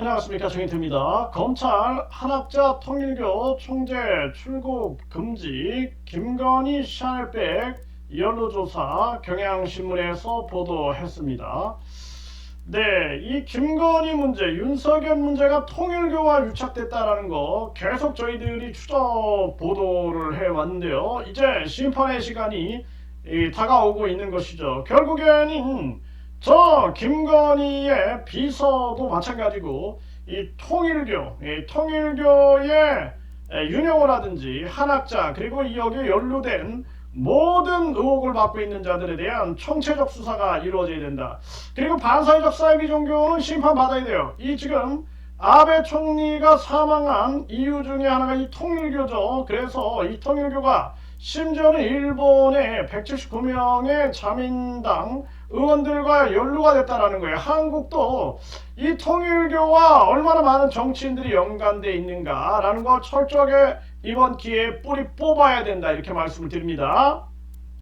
안녕하십니까 정인태입니다. 검찰 한학자 통일교 총재 출국 금지 김건희 샤넬백 연루조사 경향신문에서 보도했습니다. 네, 이 김건희 문제, 윤석열 문제가 통일교와 유착됐다라는 거 계속 저희들이 추적 보도를 해왔는데요. 이제 심판의 시간이 이, 다가오고 있는 것이죠. 결국에는 저 김건희의 비서도 마찬가지고 이 통일교, 이 통일교의 에, 윤영호라든지 한학자 그리고 이 여기에 연루된 모든 의혹을 받고 있는 자들에 대한 총체적 수사가 이루어져야 된다. 그리고 반사회적 사이비 종교는 심판받아야 돼요. 이 지금 아베 총리가 사망한 이유 중에 하나가 이 통일교죠. 그래서 이 통일교가 심지어는 일본의 179명의 자민당 의원들과 연루가 됐다라는 거예요. 한국도 이 통일교와 얼마나 많은 정치인들이 연관돼 있는가라는 걸 철저하게 이번 기회에 뿌리 뽑아야 된다 이렇게 말씀을 드립니다.